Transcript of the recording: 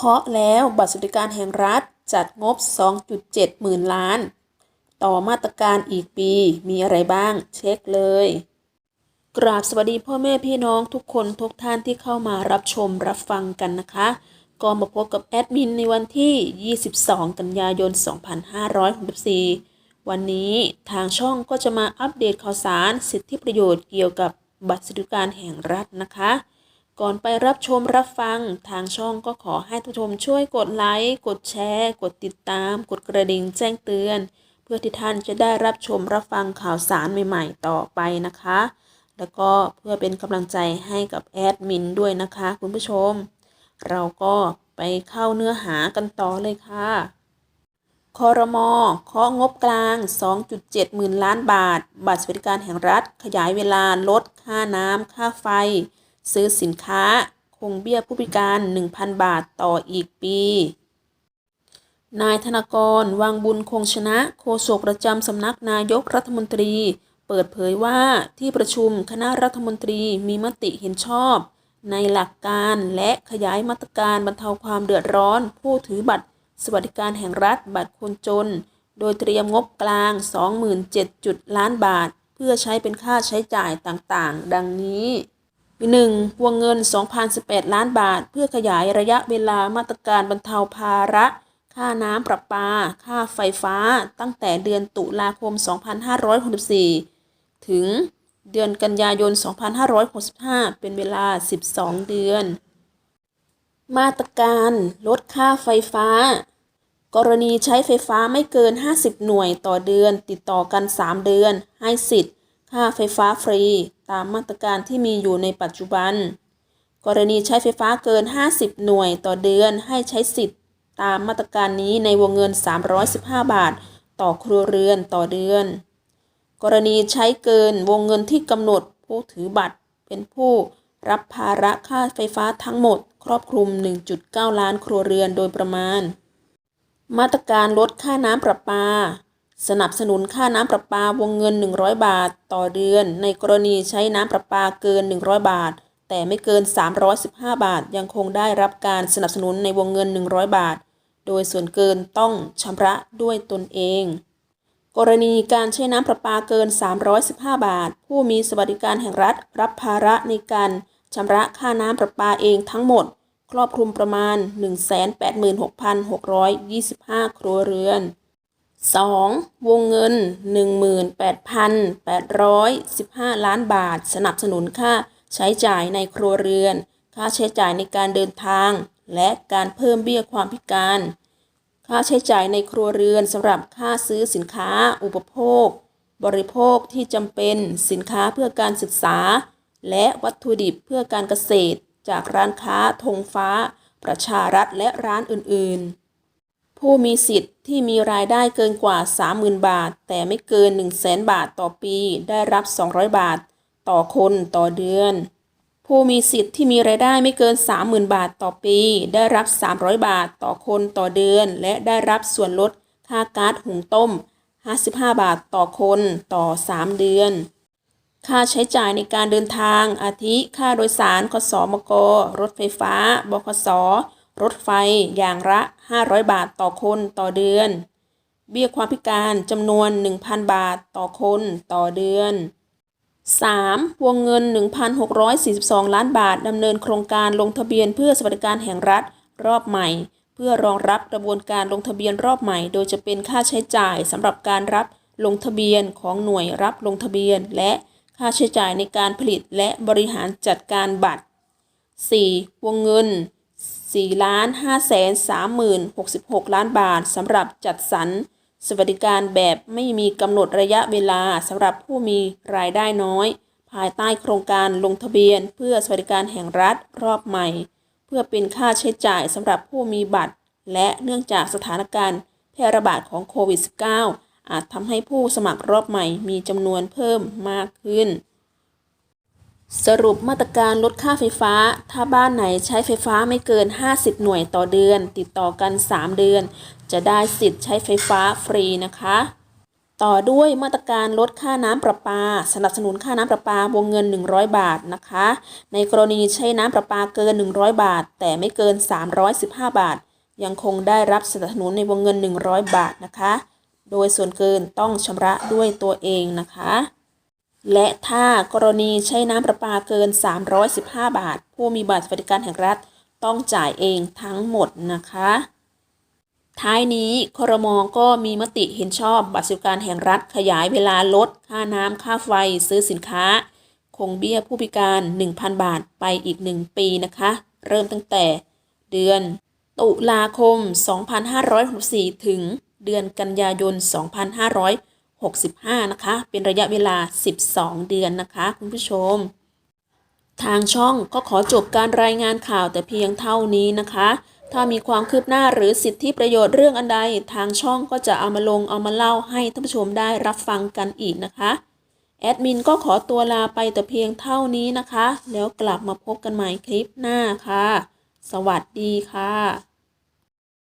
เคาะแล้วบัตรสวัสดิการแห่งรัฐจัดงบ 2.7 หมื่นล้าน ต่อมาตรการอีกปีมีอะไรบ้าง เช็คเลย กราบสวัสดีพ่อแม่พี่น้องทุกคนทุกท่านที่เข้ามารับชมรับฟังกันนะคะ ก็มาพบกับแอดมินในวันที่ 22 กันยายน 2564 วันนี้ทางช่องก็จะมาอัปเดตข่าวสารสิทธิประโยชน์เกี่ยวกับบัตรสวัสดิการแห่งรัฐนะคะ ก่อนไปรับชมรับฟังทางช่องก็ขอให้ทุกชมช่วยกดไลค์ กดแชร์ กดติดตาม กดกระดิ่งแจ้งเตือน เพื่อที่ท่านจะได้รับชมรับฟังข่าวสารใหม่ๆ ต่อไปนะคะ แล้วก็เพื่อเป็นกำลังใจให้กับแอดมินด้วยนะคะ คุณผู้ชม เราก็ไปเข้าเนื้อหากันต่อเลยค่ะคอรมอเคาะงบกลาง 2.7 หมื่นล้านบาท บัตรสวัสดิการแห่งรัฐ ขยายเวลาลดค่าน้ำค่าไฟ ซื้อสินค้าคงเบี้ยผู้พิการ 1,000 บาทต่ออีกปี นายธนกร วังบุญคงชนะ โฆษกประจำสำนักนายกรัฐมนตรี เปิดเผยว่าที่ประชุมคณะรัฐมนตรีมีมติเห็นชอบ ในหลักการและขยายมาตรการบรรเทาความเดือดร้อน ผู้ถือบัตร สวัสดิการแห่งรัฐบัตรคนจน โดยเตรียมงบกลาง 27 จุดล้านบาท เพื่อใช้เป็นค่าใช้จ่ายต่างๆ ดังนี้ 1. วงเงิน 2,018 ล้านบาท เพื่อขยายระยะเวลามาตรการบรรเทาภาระ ค่าน้ำประปา ค่าไฟฟ้า ตั้งแต่เดือนตุลาคม 2564 ถึงเดือนกันยายน 2565 เป็นเวลา 12 เดือน มาตรการลดค่าไฟฟ้า กรณีใช้ไฟฟ้าไม่เกิน 50 หน่วยต่อเดือน ติดต่อกัน 3 เดือน ให้สิทธิ์ ค่าไฟฟ้าฟรี ตามมาตรการที่มีอยู่ในปัจจุบัน กรณีใช้ไฟฟ้าเกิน 50 หน่วยต่อเดือนให้ใช้สิทธิ์ ตามมาตรการนี้ในวงเงิน 315 บาท ต่อครัวเรือนต่อเดือน กรณีใช้เกินวงเงินที่กำหนดผู้ถือบัตร เป็นผู้รับภาระค่าไฟฟ้าทั้งหมด ครอบคลุม 1.9 ล้านครัวเรือนโดยประมาณ มาตรการลดค่าน้ำประปา สนับสนุนค่าน้ำประปาวงเงิน 100 บาท ต่อเดือน ในกรณีใช้น้ำประปาเกิน 100 บาท แต่ไม่เกิน 315 บาท ยังคงได้รับการสนับสนุนในวงเงิน 100 บาท โดยส่วนเกินต้องชำระด้วยตนเอง กรณีการใช้น้ำประปาเกิน 315 บาท ผู้มีสวัสดิการแห่งรัฐ รับภาระในการชำระค่าน้ำประปาเองทั้งหมด ครอบคลุมประมาณ 186,625 ครัวเรือน 2. วงเงิน 18,815 ล้านบาท สนับสนุนค่าใช้จ่ายในครัวเรือน ค่าใช้จ่ายในการเดินทาง และการเพิ่มเบี้ยความพิการ ค่าใช้จ่ายในครัวเรือนสำหรับค่าซื้อสินค้า อุปโภค บริโภคที่จำเป็น สินค้าเพื่อการศึกษา และวัตถุดิบเพื่อการเกษตร จากร้านค้าธงฟ้า ประชารัฐและร้านอื่น ๆ ผู้มีสิทธิ์ที่มีรายได้เกินกว่า 30,000 บาท แต่ไม่เกิน 100,000 บาทต่อปี ได้รับ 200 บาท ต่อคนต่อเดือน ผู้มีสิทธิ์ที่มีรายได้ไม่เกิน 30,000 บาทต่อปี ได้รับ 300 บาทต่อคนต่อเดือน และได้รับส่วนลดค่าก๊าซหุงต้ม 55 บาทต่อคนต่อ 3 เดือน ค่าใช้จ่ายในการเดินทางอาทิ ค่าโดยสารคสมกรถไฟฟ้า บขส รถไฟอย่างละ 500 บาทต่อคนต่อเดือน เบี้ยความพิการจำนวน 1,000 บาทต่อคนต่อเดือน 3. วงเงิน 1,642 ล้านบาทดำเนินโครงการลงทะเบียนเพื่อสวัสดิการแห่งรัฐรอบใหม่ เพื่อรองรับกระบวนการลงทะเบียนรอบใหม่ โดยจะเป็นค่าใช้จ่ายสำหรับการรับลงทะเบียนของหน่วยรับลงทะเบียน และค่าใช้จ่ายในการผลิตและบริหารจัดการบัตร 4. วงเงิน 4 5 3 0 6 6 ล้านบาทสำหรับจัดสรรสวัสดิการแบบไม่มีกำหนดระยะเวลาสำหรับผู้มีรายได้น้อย ภายใต้โครงการลงทะเบียน เพื่อสวัสดิการแห่งรัฐรอบใหม่ เพื่อเป็นค่าใช้จ่ายสำหรับผู้มีบัตร และเนื่องจากสถานการณ์แพร่ระบาดของโควิด -19 อาจทำให้ผู้สมัครรอบใหม่มีจำนวนเพิ่มมากขึ้น สรุปมาตรการลดค่าไฟฟ้า ถ้าบ้านไหนใช้ไฟฟ้าไม่เกิน 50 หน่วยต่อเดือน ติดต่อกัน 3 เดือน จะได้สิทธิ์ใช้ไฟฟ้าฟรีนะคะ ต่อด้วยมาตรการลดค่าน้ำประปา สนับสนุนค่าน้ำประปาวงเงิน 100 บาทนะคะ ในกรณีใช้น้ำประปาเกิน 100 บาท แต่ไม่เกิน 315 บาท ยังคงได้รับสนับสนุนในวงเงิน 100 บาทนะคะ โดยส่วนเกินต้องชำระด้วยตัวเองนะคะ และถ้ากรณีใช้น้ำประปาเกิน 315 บาท ผู้มีบัตรสวัสดิการแห่งรัฐต้องจ่ายเองทั้งหมดนะคะ ท้ายนี้ครมก็มีมติเห็นชอบบัตรสวัสดิการแห่งรัฐขยายเวลาลดค่าน้ำค่าไฟซื้อสินค้า คงเบี้ยผู้พิการ 1,000 บาทไปอีก 1 ปีนะคะ เริ่มตั้งแต่เดือนตุลาคม 2564 ถึงเดือนกันยายน 2565นะคะ เป็นระยะเวลา 12 เดือนนะคะ คุณผู้ชม ทางช่องก็ขอจบการรายงานข่าวแต่เพียงเท่านี้นะคะ ถ้ามีความคืบหน้าหรือสิทธิประโยชน์เรื่องอันใด ทางช่องก็จะเอามาลงเอามาเล่าให้ท่านผู้ชมได้รับฟังกันอีกนะคะแอดมินก็ขอตัวลาไปแต่เพียงเท่านี้นะคะ แล้วกลับมาพบกันใหม่คลิปหน้าค่ะ สวัสดีค่ะ